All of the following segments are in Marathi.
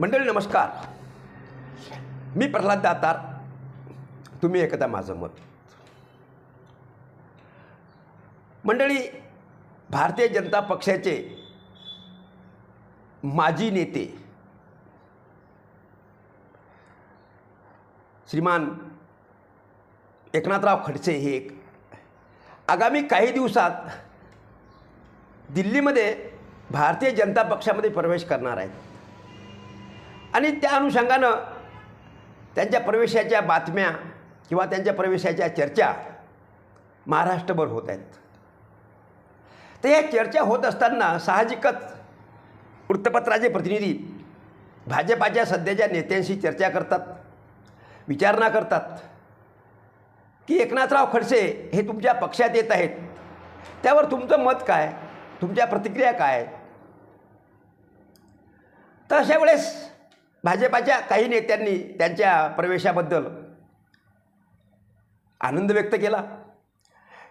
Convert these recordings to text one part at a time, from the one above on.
मंडळी नमस्कार. मी प्रल्हाद दातार. तुम्ही एकदा माझं मत. मंडळी भारतीय जनता पक्षाचे माजी नेते श्रीमान एकनाथराव खडसे हे एक. आगामी काही दिवसात दिल्लीमध्ये भारतीय जनता पक्षामध्ये प्रवेश करणार आहेत. आणि त्या अनुषंगानं त्यांच्या प्रवेशाच्या बातम्या किंवा त्यांच्या प्रवेशाच्या चर्चा महाराष्ट्रभर होत आहेत. तर या चर्चा होत असताना साहजिकच वृत्तपत्राचे प्रतिनिधी भाजपाच्या सध्याच्या नेत्यांशी चर्चा करतात विचारणा करतात की एकनाथराव खडसे हे तुमच्या पक्षात येत आहेत. त्यावर तुमचं मत काय? तुमच्या प्रतिक्रिया काय? तर अशा वेळेस भाजपाच्या काही नेत्यांनी त्यांच्या प्रवेशाबद्दल आनंद व्यक्त केला.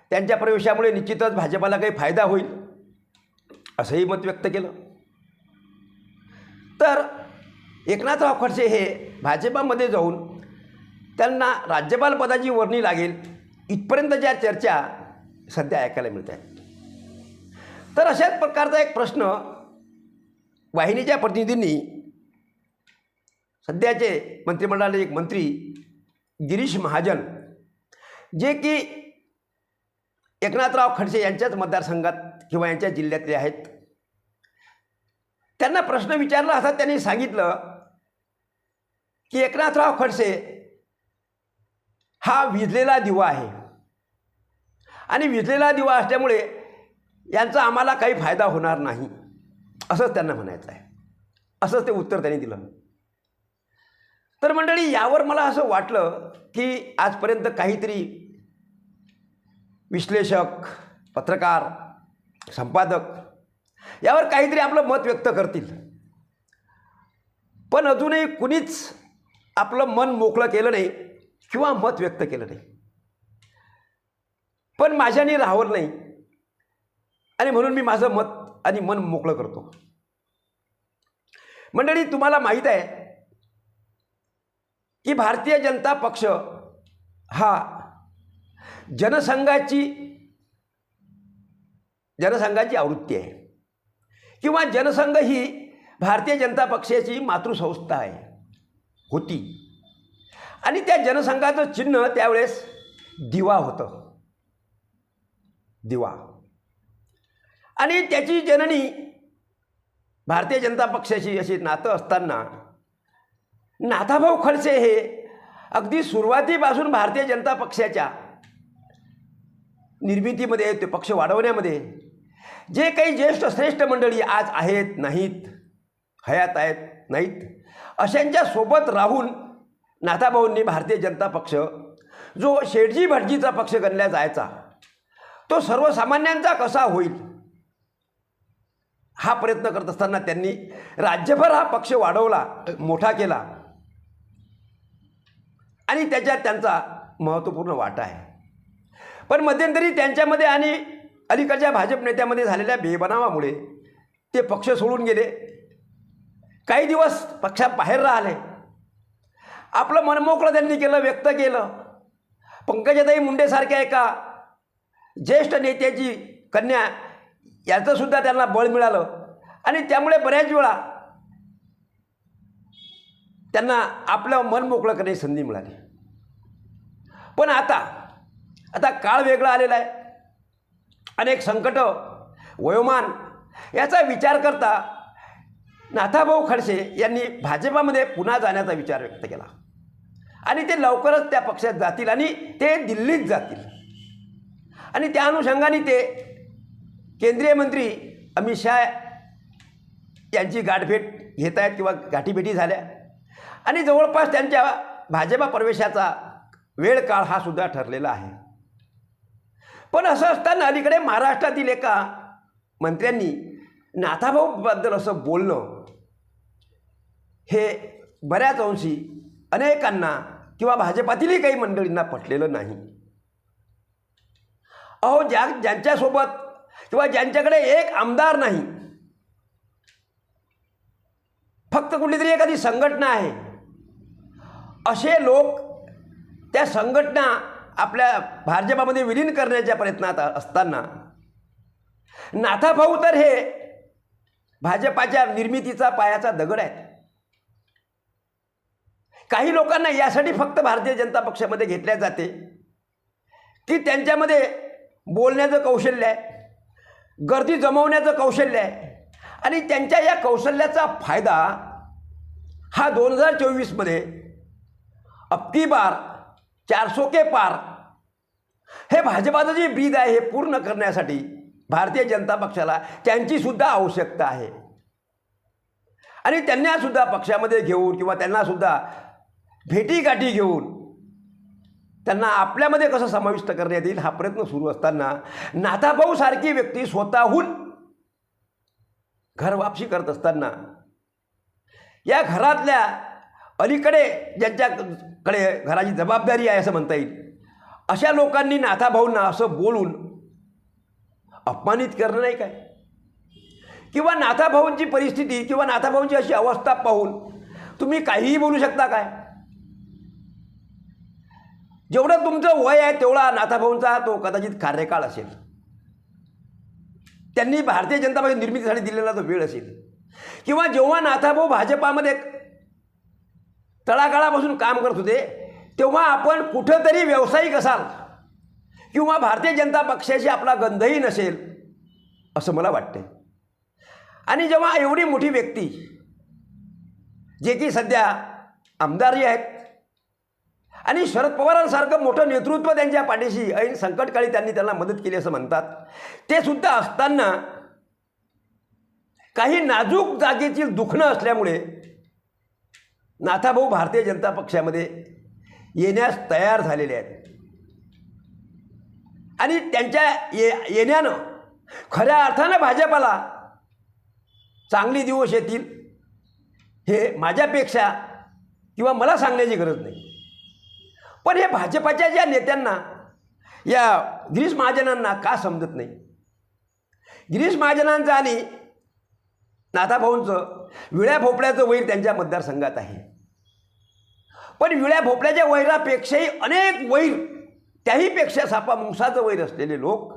त्यांच्या प्रवेशामुळे निश्चितच भाजपाला काही फायदा होईल असंही मत व्यक्त केलं. तर एकनाथराव खडसे हे भाजपामध्ये जाऊन त्यांना राज्यपाल पदाची वर्णी लागेल इथपर्यंतच्या चर्चा सध्या ऐकायला मिळत आहेत. तर अशाच प्रकारचा एक प्रश्न वाहिनीच्या प्रतिनिधींनी सध्याचे मंत्रिमंडळाचे एक मंत्री गिरीश महाजन जे की एकनाथराव खडसे यांच्याच मतदारसंघात किंवा यांच्या जिल्ह्यातले आहेत. त्यांना प्रश्न विचारला असता त्यांनी सांगितलं की एकनाथराव खडसे हा विजलेला दिवा आहे. आणि विजलेला दिवा असल्यामुळे यांचा आम्हाला काही फायदा होणार नाही असंच त्यांना म्हणायचं आहे. असंच ते उत्तर त्यांनी दिलं. तर मंडळी यावर मला असं वाटलं की आजपर्यंत काहीतरी विश्लेषक पत्रकार संपादक यावर काहीतरी आपलं मत व्यक्त करतील. पण अजूनही कुणीच आपलं मन मोकळं केलं नाही किंवा मत व्यक्त केलं नाही. पण माझ्याने राहवलं नाही आणि म्हणून मी माझं मत आणि मन मोकळं करतो. मंडळी तुम्हाला माहीत आहे की भारतीय जनता पक्ष हा जनसंघाची जनसंघाची आवृत्ती आहे. किंवा जनसंघ ही भारतीय जनता पक्षाची मातृसंस्था आहे होती. आणि त्या जनसंघाचं चिन्ह त्यावेळेस दिवा होतं. दिवा. आणि त्याची जननी भारतीय जनता पक्षाची अशी नातं असताना नाथाभाऊ खडसे हे अगदी सुरुवातीपासून भारतीय जनता पक्षाच्या निर्मितीमध्ये ते पक्ष वाढवण्यामध्ये. जे काही ज्येष्ठ श्रेष्ठ मंडळी आज आहेत नाहीत हयात आहेत नाहीत अशांच्या सोबत राहून नाथाभाऊंनी भारतीय जनता पक्ष जो शेठजी भटजीचा पक्ष गणला जायचा तो सर्वसामान्यांचा कसा होईल? हा प्रयत्न करत असताना त्यांनी राज्यभर हा पक्ष वाढवला मोठा केला. आणि त्याच्यात त्यांचा महत्त्वपूर्ण वाटा आहे. पण मध्यंतरी त्यांच्यामध्ये आणि अलीकडच्या भाजप नेत्यामध्ये झालेल्या बेबनावामुळे ते पक्ष सोडून गेले. काही दिवस पक्षाबाहेर राहिले. आपलं मनमोकळं त्यांनी केलं व्यक्त केलं. पंकजाताई मुंडेसारख्या एका ज्येष्ठ नेत्याची कन्या याचंसुद्धा त्यांना बळ मिळालं. आणि त्यामुळे बऱ्याच वेळा त्यांना आपलं मन मोकळं करण्याची संधी मिळाली. पण आता आता काळ वेगळा आलेला आहे. अनेक संकट वयोमान याचा विचार करता नाथाभाऊ खडसे यांनी भाजपामध्ये पुन्हा जाण्याचा विचार व्यक्त केला. आणि ते लवकरच त्या पक्षात जातील आणि ते दिल्लीत जातील. आणि त्या अनुषंगाने ते केंद्रीय मंत्री अमित शहा यांची गाठभेट घेत आहेत किंवा गाठीभेटी झाल्या. आणि जवळपास त्यांच्या भाजपा प्रवेशाचा वेळ काळ हा सुद्धा ठरलेला आहे. पण असं असताना अलीकडे महाराष्ट्रातील एका मंत्र्यांनी नाथाभाऊबद्दल असं बोलणं हे बऱ्याच अंशी अनेकांना किंवा भाजपातीलही काही मंडळींना पटलेलं नाही. अहो ज्या ज्यांच्यासोबत किंवा ज्यांच्याकडे एक आमदार नाही फक्त कुठली तरी एखादी संघटना आहे असे लोक त्या संघटना आपल्या भाजपामध्ये विलीन करण्याच्या प्रयत्नात असताना नाथाभाऊ तर हे भाजपाच्या निर्मितीचा पायाचा दगड आहे काही लोकांना यासाठी फक्त भारतीय जनता पक्षामध्ये घेतल्या जाते की त्यांच्यामध्ये बोलण्याचं कौशल्य आहे गर्दी जमवण्याचं कौशल्य आहे आणि त्यांच्या या कौशल्याचा फायदा हा दोन हजार चोवीसमध्ये अबकी बार चारसो के पार. हे भाजपाचं जे बीज आहे हे पूर्ण करण्यासाठी भारतीय जनता पक्षाला त्यांचीसुद्धा आवश्यकता आहे. आणि त्यांनासुद्धा पक्षामध्ये घेऊन किंवा त्यांनासुद्धा भेटीगाठी घेऊन त्यांना आपल्यामध्ये कसं समाविष्ट करण्यात येईल हा प्रयत्न सुरू असताना नाथाभाऊ सारखी व्यक्ती स्वतःहून घर वापसी करत असताना या घरातल्या अलीकडे ज्यांच्याकडे घराची जबाबदारी आहे असं म्हणता येईल. अशा लोकांनी नाथाभाऊंना असं बोलून अपमानित करणं नाही काय? किंवा नाथाभाऊंची परिस्थिती किंवा नाथाभाऊंची अशी अवस्था पाहून तुम्ही काहीही बोलू शकता काय? जेवढं तुमचं वय आहे तेवढा नाथाभाऊंचा तो कदाचित कार्यकाळ असेल. त्यांनी भारतीय जनता पक्ष निर्मितीसाठी दिलेला तो वेळ असेल. किंवा जेव्हा नाथाभाऊ भाजपामध्ये तळागाळापासून काम करत होते तेव्हा आपण कुठंतरी व्यावसायिक असाल किंवा भारतीय जनता पक्षाशी आपला गंधही नसेल असं मला वाटते आणि जेव्हा एवढी मोठी व्यक्ती जे की सध्या आमदारही आहेत आणि शरद पवारांसारखं मोठं नेतृत्व त्यांच्या पाठीशी ऐन संकटकाळी त्यांनी त्यांना मदत केली असं म्हणतात ते सुद्धा असताना काही नाजूक जागेतील दुखणं असल्यामुळे नाथाभाऊ भारतीय जनता पक्षामध्ये येण्यास तयार झालेले आहेत. आणि त्यांच्या ये येण्यानं खऱ्या अर्थानं भाजपाला चांगली दिवस येतील हे माझ्यापेक्षा किंवा मला सांगण्याची गरज नाही. पण हे भाजपाच्या ज्या नेत्यांना या गिरीश महाजनांना का समजत नाही? गिरीश महाजनांचं आणि नाथाभाऊंचं विळ्या भोपळ्याचं वैर त्यांच्या मतदारसंघात आहे. पण विळ्या भोपळ्याच्या वैरापेक्षाही अनेक वैर त्याहीपेक्षा सापा मुंसाचं वैर असलेले लोक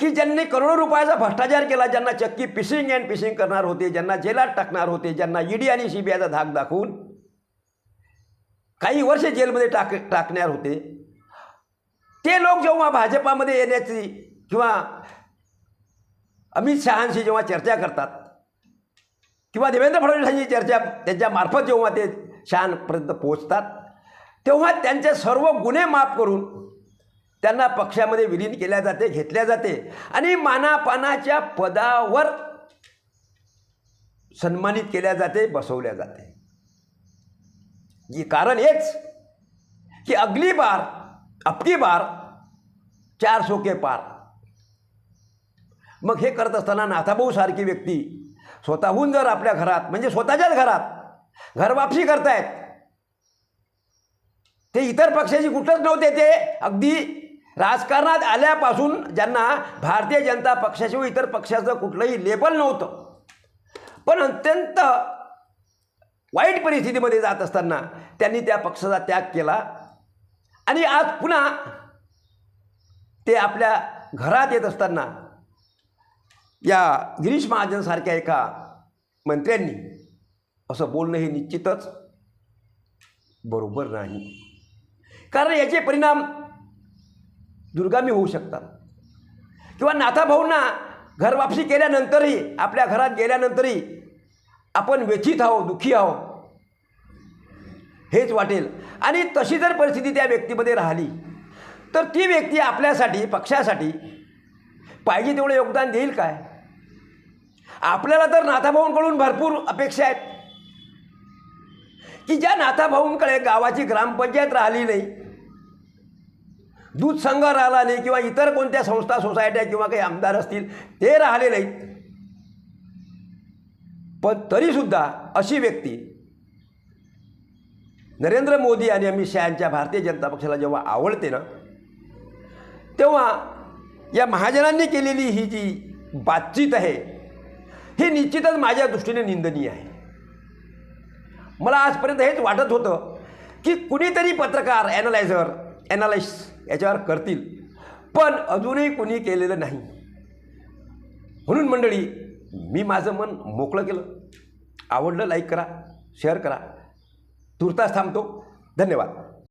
की ज्यांनी करोडो रुपयाचा भ्रष्टाचार केला ज्यांना चक्की पिसिंग अँड पिसिंग करणार होते ज्यांना जेलात टाकणार होते ज्यांना ईडी आणि सी बी आयचा धाक दाखवून काही वर्ष जेलमध्ये टाक टाकणार होते. ते लोक जेव्हा भाजपामध्ये येण्याची किंवा अमित शहांशी जेव्हा चर्चा करतात किंवा देवेंद्र फडणवीसांची चर्चा त्यांच्यामार्फत जेव्हा ते शहांपर्यंत पोहोचतात तेव्हा त्यांचे सर्व गुन्हे माफ करून त्यांना पक्षामध्ये विलीन केल्या जाते घेतल्या जाते आणि मानापानाच्या पदावर सन्मानित केल्या जाते बसवल्या जाते. कारण हेच की अगली बार अबकी बार चार सो के पार मग हे करत असताना नाथाभाऊ सारखी व्यक्ती स्वतःहून जर आपल्या घरात म्हणजे स्वतःच्याच घरात घरवापसी करतायत ते इतर पक्षाची कुठंच नव्हते ते. अगदी राजकारणात आल्यापासून ज्यांना भारतीय जनता पक्षाशिवाय इतर पक्षाचं कुठलंही लेबल नव्हतं. पण अत्यंत वाईट परिस्थितीमध्ये जात असताना त्यांनी त्या पक्षाचा त्याग केला. आणि आज पुन्हा ते आपल्या घरात येत असताना या गिरीश महाजनसारख्या एका मंत्र्यांनी असं बोलणं हे निश्चितच बरोबर नाही. कारण याचे परिणाम दुर्गामी होऊ शकतात. किंवा नाथाभाऊंना घरवापसी केल्यानंतरही आपल्या घरात गेल्यानंतरही आपण व्यथित आहो दुःखी आहो हेच वाटेल. आणि तशी जर परिस्थिती त्या व्यक्तीमध्ये राहिली तर ती व्यक्ती आपल्यासाठी पक्षासाठी पाहिजे तेवढं योगदान देईल काय? आपल्याला तर नाथाभाऊंकडून भरपूर अपेक्षा आहेत. की ज्या नाथाभाऊंकडे गावाची ग्रामपंचायत राहिली नाही दूध संघ राहिला नाही किंवा इतर कोणत्या संस्था सोसायट्या किंवा काही आमदार असतील ते राहिले नाहीत पण तरीसुद्धा अशी व्यक्ती नरेंद्र मोदी आणि अमित शहा यांच्या भारतीय जनता पक्षाला जेव्हा आवडते ना तेव्हा या महाजनांनी केलेली ही जी बातचीत आहे ही निश्चितच माझ्या दृष्टीने निंदनीय आहे. मला आजपर्यंत हेच वाटत होतं की कुणीतरी पत्रकार ॲनालायझर ॲनालाइस याच्यावर करतील पण अजूनही कुणी केलेलं नाही. म्हणून मंडळी मी माझं मन मोकळं केलं. आवडलं लाईक करा शेअर करा. तुर्तास थांबतो. धन्यवाद.